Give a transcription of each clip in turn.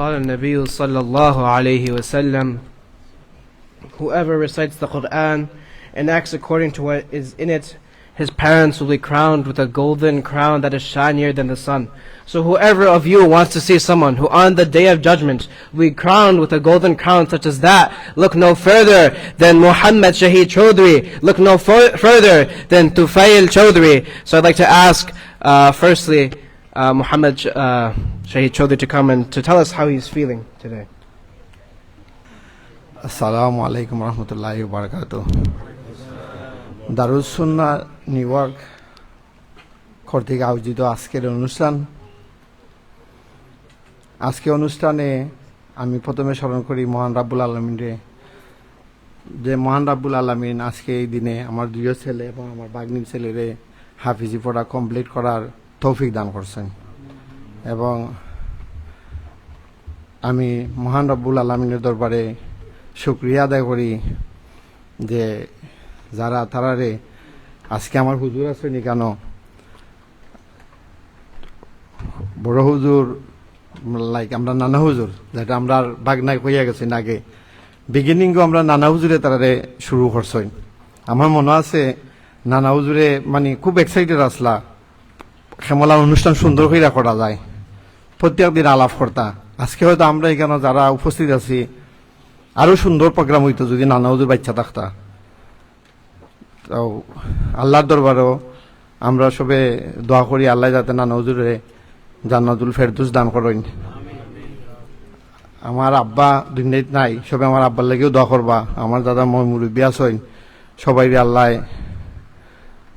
قال النبي صلى الله عليه وسلم Whoever recites the Quran and acts according to what is in it, his parents will be crowned with a golden crown that is shinier than the sun. So whoever of you wants to see someone who on the day of judgment will be crowned with a golden crown such as that, look no further than Muhammad Shahid Chaudhry, look no fur- further than Tufail Chaudhry. So I'd like to ask, uh, firstly, uh, Muhammad uh, Shahid Chaudhry to come and to tell us how he's feeling today. আসসালামু আলাইকুম রহমতুল্লাহ বারকাত Darussunnah new York কর্তৃক আয়োজিত আজকের অনুষ্ঠান। আজকে অনুষ্ঠানে আমি প্রথমে স্মরণ করি মহান রাব্বুল আলমিনরে যে মহান রাব্বুল আলমিন আজকে এই দিনে আমার দুই ছেলে এবং আমার বাগ্নির ছেলেরে হাফিজি পড়া কমপ্লিট করার তৌফিক দান করছেন। এবং আমি মহান রব্বুল আলমিনের দরবারে শুক্রিয়া আদায় করি যে যারা তারারে আজকে আমার হুজুর আসেনি কেন? বড় হুজুর লাইক আমরা নানা হুজুর, যেটা আমরা বাগনায় কইয়া গেছি আগে। বিগিনিংও আমরা নানা হুজুরে তারারে শুরু করছই আমার মনে আছে নানা হুজুরে মানে খুব এক্সাইটেড আসলা। খেমলার অনুষ্ঠান সুন্দর কইরা করা যায়। প্রত্যেক দিন আলাপ করতা। আজকে হয়তো আমরা এখানে যারা উপস্থিত আছি, আরও সুন্দর প্রোগ্রাম হইতো যদি নানা হুজুর বাচ্চা থাকতা। তো আল্লাহর দরবারও আমরা সবে দোয়া করি, আল্লাহ যাতে নানা হুজুরে জান্নাতুল ফেরদুস দান করেন। আমার আব্বা দুনিয়াত নাই, সবে আমার আব্বার লাগেও দোয়া করবা। আমার দাদা মই মুরব্বী আছেন সবাই আল্লাহ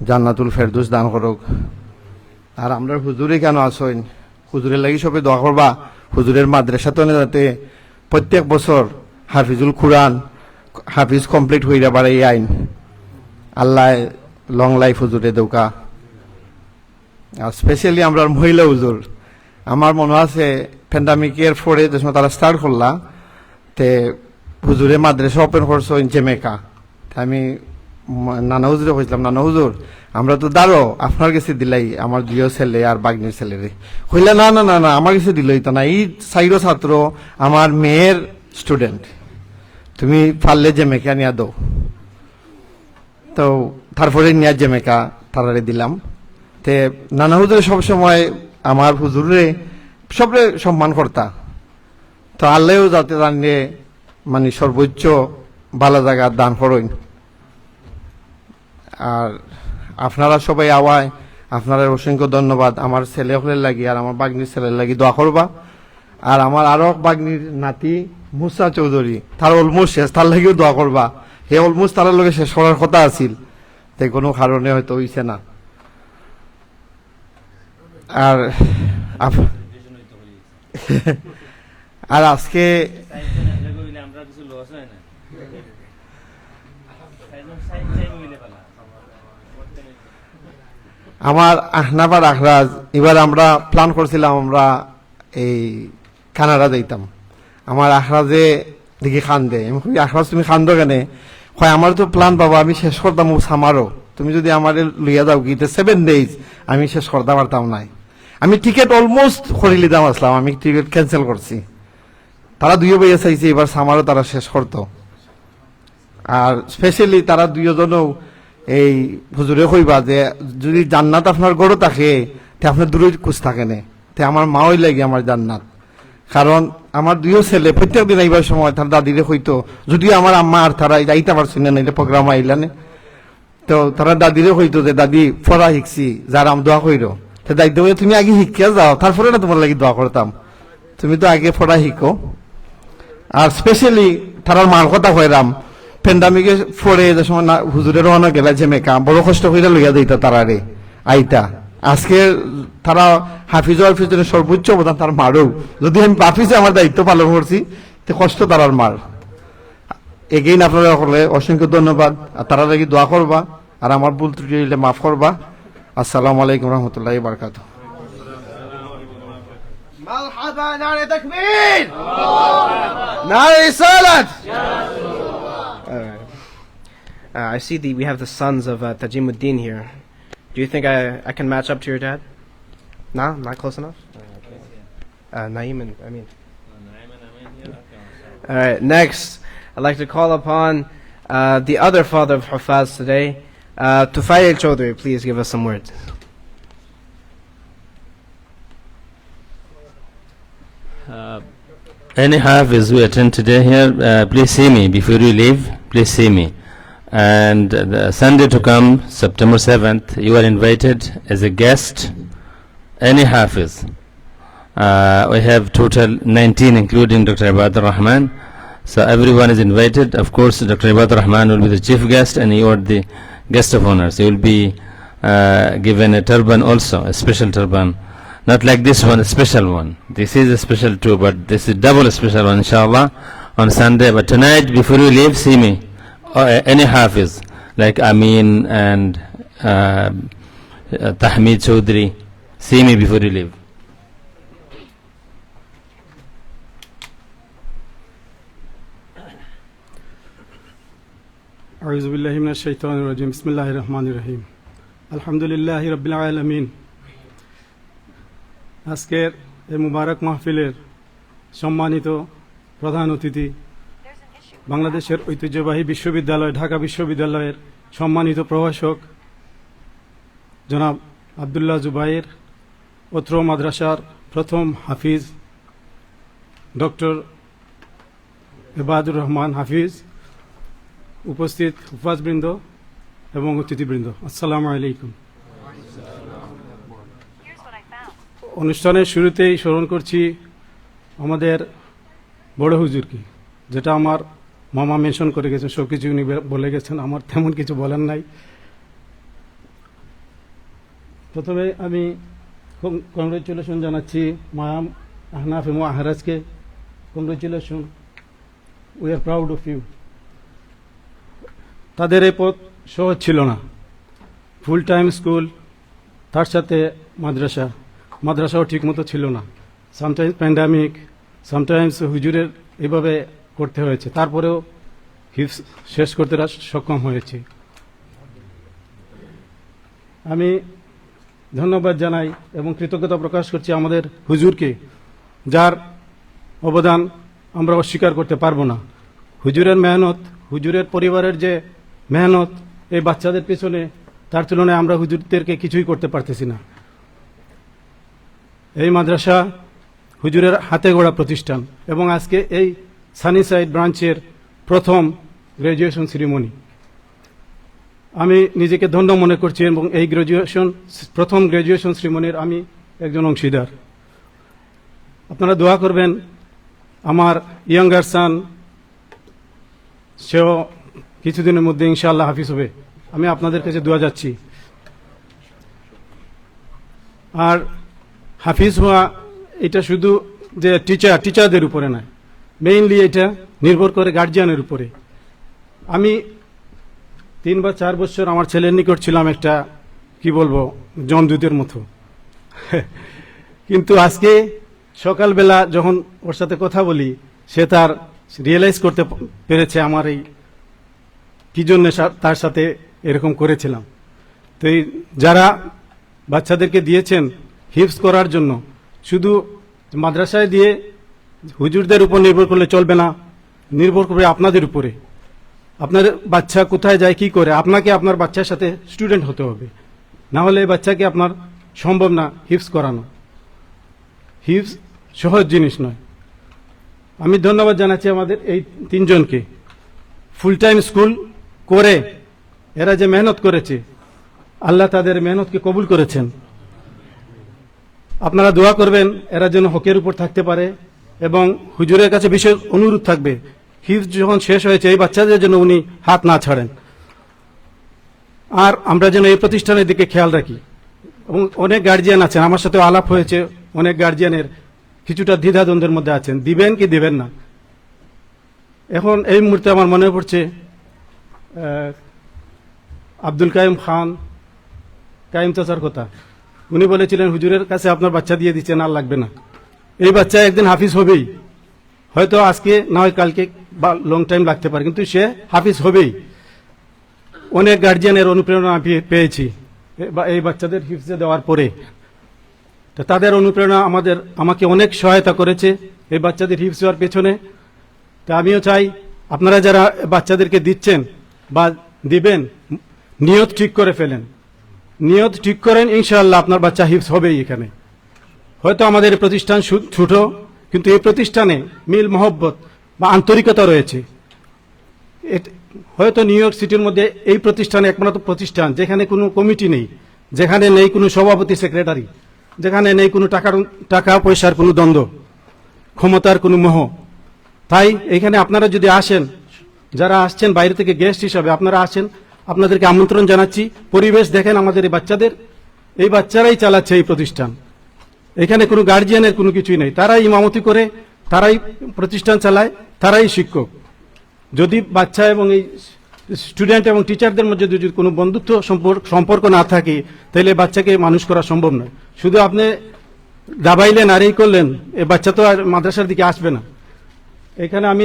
জান্নাতুল ফেরদুস দান করুক। আর আমরা হুজুরে কেন আসেন হুজুরের লাগি সবে দোয়া করবা। হুজুরের মাদ্রাসাতে যাতে প্রত্যেক বছর হাফিজুল কুরআন হাফিজ কমপ্লিট হইয়া পারে এই আইন। আল্লাহ লং লাইফ হুজুরে দৌকা আর স্পেশালি আমরা মহিলা হুজুর। আমার মনে আছে প্যান্ডামিকের ফোরে যে তারা স্টার্ট করলা, তে হুজুরে মাদ্রাসা ওপেন করছ জেমেকা। তা আমি নানা হুজুরে কইছিলাম, নানা হুজুর, আমরা তো দাঁড়ো আপনার কাছে দিলাই, আমার দুই ছেলে আর বাগনির ছেলেরে কইলা, না না না না, আমার কাছে দিলই তো না, এই সাইরো ছাত্র আমার মেয়ের স্টুডেন্ট তুমি পারলে জেমেকা নিয়ে দাও। তো তারপরে নিয়ে জেমেকা তারারে দিলাম। তে নানা হুজুরে সবসময় আমার হুজুরে সবরে সম্মান করতা। তো আল্লাহও যাতে জানিয়ে মানে সর্বোচ্চ ভালো জায়গা দান করইন আর আপনারা সবাই আওয়ায় আপনারা অসংখ্য ধন্যবাদ। আমার ছেলে হলের লাগি আর আমার বাগনির ছেলের লাগি দোয়া করবা। আর আমার আরও বাগনির নাতি মুসা চৌধুরী, তার অলমোস্ট শেষ, তার লাগিও দোয়া করবা। হে অলমোস্ট তার লগে শেষ করার কথা আছিল। তে কোনো কারণে হয়তো হইছে না। আর আর আজকে আমরা কিছু লস হয় না। আমার আহনাবার আখরাজ এবার আমরা প্ল্যান করছিলাম আমরা এই কানাডা যাইতাম। আমার আখরাজে দেখি খান দে আমি কই আখরাজ তুমি খান দো কেনে? হয় আমার তো প্ল্যান বাবা, আমি শেষ করতাম ও সামারও। তুমি যদি আমার লইয়া যাও গিতে সেভেন ডেজ আমি শেষ করতে পারতাম নাই। আমি টিকিট অলমোস্ট করে লিতাম আসলাম, আমি টিকিট ক্যান্সেল করছি। তারা দুইও বইয়া চাইছে, এবার সামারও তারা শেষ করতো। আর স্পেশালি তারা দুইজনও এই হুজুরে কইবা যে, যদি জান্নাত আপনার গড়ে থাকে, তে আপনার দূরে কুছ থাকে না। তে আমার মাওই লাগে আমার জান্নাত। কারণ আমার দুইও ছেলে, প্রত্যেক দিন আইবার সময় তার দাদিরে কইতো, যদিও আমার আম্মা আর তারা যাইতে পারছি না, নাইলে প্রোগ্রাম আইলানে তো তারা দাদিরে কইতো যে, দাদি, পড়া শিখছি যার আম দোয়া কইরো। তো দায়িত্ব তুমি আগে শিখিয়া যাও, তারপরে না তোমার লাগে দোয়া করতাম। তুমি তো আগে পড়া শিখো। আর স্পেশালি তারার মার কথা কইরাম প্যান্ডামিকে ফোরে যে সময় না হুজুরে রওনা গেলা যে মেকা বড় কষ্ট কইরা লইয়া দিতা তারারে আইতা আজকে তারা হাফিজ হাফিজের সর্বোচ্চ অবদান তার মারও যদি আমি হাফিজে আমার দায়িত্ব পালন করছি তে কষ্ট তারার মার এগেইন আপনারা সকলে অসংখ্য ধন্যবাদ আর তারা লাগি দোয়া করবা আর আমার ভুল ত্রুটি হইলে মাফ করবা আসসালামু আলাইকুম রহমতুল্লাহ বারকাত مرحبا نار تكبير نار رسالة Uh, I see the we have the sons of uh, Tajimuddin here. Do you think I, I can match up to your dad? No, not close enough. Uh, Naeem and I mean Amen, amen. Yeah, okay, mashallah. All right, next, I'd like to call upon uh, the other father of Hafaz today, uh, Tufail Chaudhry. Please give us some words. Uh, any Hafiz who attend today here, uh, please see me before you leave. Please see me. And the Sunday to come, September 7th, you are invited as a guest. Any Hafiz. Uh, we have total 19, including Dr. Ibadur Rahman. So everyone is invited. Of course, Dr. Ibadur Rahman will be the chief guest, and you are the guest of honors. You will be uh, given a turban also, a special turban. Not like this one, a special one. This is a special too, but this is double special one, inshallah, on Sunday. But tonight, before you leave, see me. Or uh, any Hafiz, like Amin and uh, uh, Tahmid Chaudhry. See me before you leave. أعوذ بالله من الشيطان الرجيم بسم الله الرحمن الرحيم الحمد لله رب العالمين আজকের এই মুবারক মাহফিলের সম্মানিত প্রধান অতিথি বাংলাদেশের ঐতিহ্যবাহী বিশ্ববিদ্যালয়, ঢাকা বিশ্ববিদ্যালয়ের সম্মানিত প্রভাষক জনাব আবদুল্লাহ জুবাইর, অত্র মাদ্রাসার প্রথম হাফিজ ডক্টর এবাদুর রহমান হাফিজ, উপস্থিত উপাসবৃন্দ এবং অতিথিবৃন্দ আসসালামু আলাইকুম. অনুষ্ঠানের শুরুতেই স্মরণ করছি আমাদের বড় হুজুরকে, যেটা আমার মামা মেনশন করে গেছেন সব কিছু উনি বলে গেছেন, আমার তেমন কিছু বলার নাই। প্রথমে আমি কংগ্রেচুলেশন জানাচ্ছি মায়াম আহনাফ এবং আহরাজকে। Congratulation we are proud of you তাদের এই পথ সহজ ছিল না। ফুল টাইম স্কুল তার সাথে মাদ্রাসা। মাদ্রাসাও ঠিকমতো ছিল না। সামটাইমস প্যান্ডামিক সামটাইমস হুজুরের এইভাবে করতে হয়েছে। তারপরেও হিফস শেষ করতে সক্ষম হয়েছে। আমি ধন্যবাদ জানাই এবং কৃতজ্ঞতা প্রকাশ করছি আমাদের হুজুরকে, যার অবদান আমরা অস্বীকার করতে পারব না। হুজুরের মেহনত, হুজুরের পরিবারের যে মেহনত, এই বাচ্চাদের পিছনে, তার তুলনায় আমরা হুজুরদেরকে কিছুই করতে পারতেছি না। এই মাদ্রাসা হুজুরের হাতে গড়া প্রতিষ্ঠান এবং আজকে এই সানিসাইড ব্রাঞ্চের প্রথম গ্র্যাজুয়েশন সেরিমনি আমি নিজেকে ধন্য মনে করছি এবং এই গ্র্যাজুয়েশন প্রথম গ্র্যাজুয়েশন সেরিমনির আমি একজন অংশীদার। আপনারা দোয়া করবেন আমার ইয়াঙ্গার সান সেও কিছুদিনের মধ্যে ইনশাআল্লাহ হাফিজ হবে। আমি আপনাদের কাছে দোয়া যাচ্ছি। আর হাফিজ হওয়া, এটা শুধু যে টিচার টিচারদের উপরে নয়। মেইনলি এটা নির্ভর করে গার্জিয়ানের উপরে। আমি তিন বা চার বছর আমার ছেলের নিকট ছিলাম একটা, কি বলব, জমদূতের মতো। কিন্তু আজকে সকালবেলা যখন ওর সাথে কথা বলি, সে তার রিয়েলাইজ করতে পেরেছে আমার এই কি জন্য তার সাথে এরকম করেছিলাম। তো এই যারা বাচ্চাদেরকে দিয়েছেন হিপস করার জন্য, শুধু মাদ্রাসায় দিয়ে হুজুরদের উপর নির্ভর করলে চলবে না। নির্ভর করবে আপনাদের উপরে। আপনার বাচ্চা কোথায় যায়, কি করে? আপনাকে আপনার বাচ্চার সাথে স্টুডেন্ট হতে হবে। না হলে বাচ্চাকে আপনার সম্ভব না হিপস করানো। হিপস সহজ জিনিস নয়। আমি ধন্যবাদ জানাচ্ছি আমাদের এই তিনজনকে। ফুল টাইম স্কুল করে এরা যে মেহনত করেছে, আল্লাহ তাদের মেহনতকে কবুল করেছেন। আপনারা দোয়া করবেন, এরা যেন হকের উপর থাকতে পারে। এবং হুজুরের কাছে বিশেষ অনুরোধ থাকবে। হিফ যখন শেষ হয়েছে, এই বাচ্চাদের জন্য উনি হাত না ছাড়েন। আর আমরা যেন এই প্রতিষ্ঠানের দিকে খেয়াল রাখি। এবং অনেক গার্জিয়ান আছেন, আমার সাথে আলাপ হয়েছে, অনেক গার্জিয়ানের কিছুটা দ্বিধাদ্বন্দ্বের মধ্যে আছেন। দিবেন কি দিবেন না? এখন এই মুহূর্তে আমার মনে পড়ছে আব্দুল কাইম খান, কাইম চাচার কথা। উনি বলেছিলেন, হুজুরের কাছে আপনার বাচ্চা দিয়ে দিচ্ছেন, আর লাগবে না। এই বাচ্চা একদিন হাফিজ হবেই। হয়তো আজকে, না হয় কালকে বা লং টাইম লাগতে পারে, কিন্তু সে হাফিজ হবেই। অনেক গার্জিয়ানের অনুপ্রেরণা আমি পেয়েছি। এই বাচ্চাদের হিফজে দেওয়ার পরে। তো তাদের অনুপ্রেরণা আমাদের, আমাকে অনেক সহায়তা করেছে এই বাচ্চাদের হিপস দেওয়ার পেছনে। তা আমিও চাই আপনারা যারা বাচ্চাদেরকে দিচ্ছেন বা দিবেন, নিয়ত ঠিক করে ফেলেন। নিয়ত ঠিক করেন, ইনশাআল্লাহ আপনার বাচ্চা হিপস হবেই এখানে। হয়তো আমাদের প্রতিষ্ঠান ছোট, কিন্তু এই প্রতিষ্ঠানে মিল, মহব্বত বা আন্তরিকতা রয়েছে। হয়তো নিউ ইয়র্ক সিটির মধ্যে এই প্রতিষ্ঠান একমাত্র প্রতিষ্ঠান, যেখানে কোনো কমিটি নেই, যেখানে নেই কোনো সভাপতি, সেক্রেটারি, যেখানে নেই কোনো টাকার টাকা পয়সার কোনো দ্বন্দ্ব, ক্ষমতার কোনো মোহ। তাই এখানে আপনারা যদি আসেন, যারা আসছেন বাইরে থেকে গেস্ট হিসাবে, আপনারা আসেন, আপনাদেরকে আমন্ত্রণ জানাচ্ছি। পরিবেশ দেখেন আমাদের এই বাচ্চাদের। এই বাচ্চারাই চালাচ্ছে এই প্রতিষ্ঠান। এখানে কোনো গার্জিয়ানের কোনো কিছুই নেই। তারাই ইমামতি করে, তারাই প্রতিষ্ঠান চালায়, তারাই শিক্ষক। যদি বাচ্চা এবং এই স্টুডেন্ট এবং টিচারদের মধ্যে যদি কোনো বন্ধুত্ব সম্পর্ক না থাকে, তাহলে বাচ্চাকে মানুষ করা সম্ভব নয়। শুধু আপনি দাবাইলেন আর এই করলেন, এ বাচ্চা তো আর মাদ্রাসার দিকে আসবে না। এখানে আমি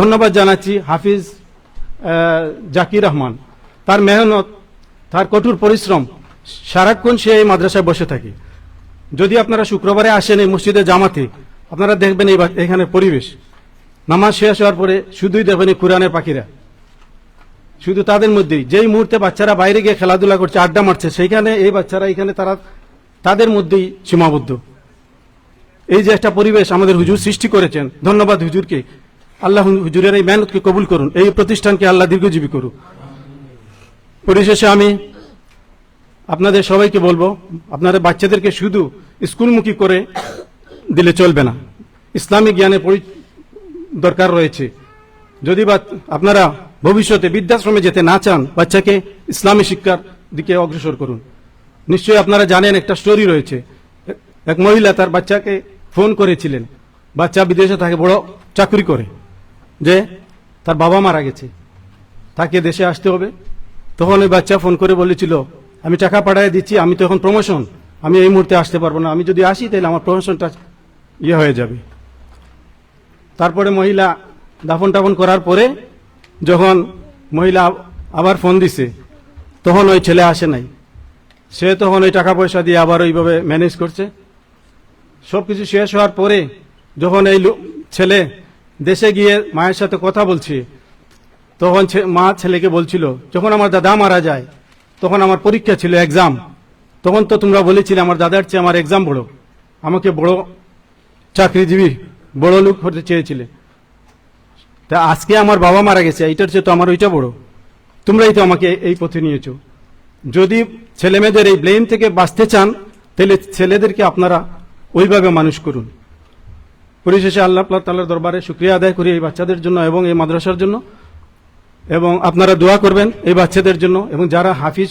ধন্যবাদ জানাচ্ছি হাফিজ জাকির রহমান। তার মেহনত, তার কঠোর পরিশ্রম, সারাক্ষণ সে এই মাদ্রাসায় বসে থাকে। যদি আপনারা শুক্রবারে আসেন এই মসজিদে, জামাতে, আপনারা দেখবেন এই এখানে পরিবেশ। নামাজ শেষ হওয়ার পরে শুধুই দেখবেন এই কোরআনের পাখিরা। শুধু তাদের মধ্যেই। যেই মুহূর্তে বাচ্চারা বাইরে গিয়ে খেলাধুলা করছে, আড্ডা মারছে, সেইখানে এই বাচ্চারা এখানে তারা তাদের মধ্যেই সীমাবদ্ধ। এই যে একটা পরিবেশ আমাদের হুজুর সৃষ্টি করেছেন, ধন্যবাদ হুজুরকে। আল্লাহ হুজুরের এই মেহনতকে কবুল করুন, এই প্রতিষ্ঠানকে আল্লাহ দীর্ঘজীবী করুন পরিশেষে আমি আপনাদের সবাইকে বলব, আপনারা বাচ্চাদেরকে শুধু স্কুলমুখী করে দিলে চলবে না। ইসলামী জ্ঞানের পরি- দরকার রয়েছে। যদি বা আপনারা ভবিষ্যতে বৃদ্ধাশ্রমে যেতে না চান, বাচ্চাকে ইসলামী শিক্ষার দিকে অগ্রসর করুন। নিশ্চয়ই আপনারা জানেন একটা স্টোরি রয়েছে। এক মহিলা তার বাচ্চাকে ফোন করেছিলেন। বাচ্চা বিদেশে থাকে, বড় চাকরি করে। যে তার বাবা মারা গেছে। তাকে দেশে আসতে হবে। তখন ওই বাচ্চা ফোন করে বলেছিল আমি টাকা পাঠিয়ে দিচ্ছি, আমি তো এখন প্রমোশন আমি এই মুহূর্তে আসতে পারব না। আমি যদি আসি, তাহলে আমার প্রমোশনটা ইয়ে হয়ে যাবে। তারপরে মহিলা দাফন টাফন করার পরে যখন মহিলা আবার ফোন দিছে, তখন ওই ছেলে আসে নাই। সে তখন ওই টাকা পয়সা দিয়ে আবার ওইভাবে ম্যানেজ করছে। সব কিছু শেষ হওয়ার পরে যখন এই ছেলে দেশে গিয়ে মায়ের সাথে কথা বলছে, তখন মা ছেলেকে বলছিল, যখন আমার দাদা মারা যায় তখন আমার পরীক্ষা ছিল এক্সাম তখন তো তোমরা বলেছিলে, আমার দাদার চেয়ে আমার এক্সাম বড়। আমাকে বড় চাকরিজীবী, বড় লোক হতে চেয়েছিলে। তা আজকে আমার বাবা মারা গেছে, এইটার চেয়ে তো আমার ওইটা বড়। তোমরাই তো আমাকে এই পথে নিয়েছো। যদি ছেলেমেয়েদের এই ব্লেম থেকে বাঁচতে চান, তাহলে ছেলেদেরকে আপনারা ওইভাবে মানুষ করুন। পরিশেষে আল্লাহ তাল্লার দরবারে শুক্রিয়া আদায় করি এই বাচ্চাদের জন্য এবং এই মাদ্রাসার জন্য। এবং আপনারা দোয়া করবেন এই বাচ্চাদের জন্য এবং যারা হাফিজ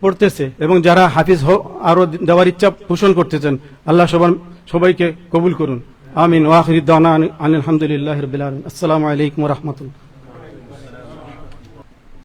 পড়তেছে এবং যারা হাফিজ হ- আরও দেওয়ার ইচ্ছা পোষণ করতেছেন, আল্লাহ সবার, সবাইকে কবুল করুন। আমিন। ওয়াহিদ আলহামদুলিল্লাহ রবিল আসসালামু আলাইকুম রহমতুল্লাহ।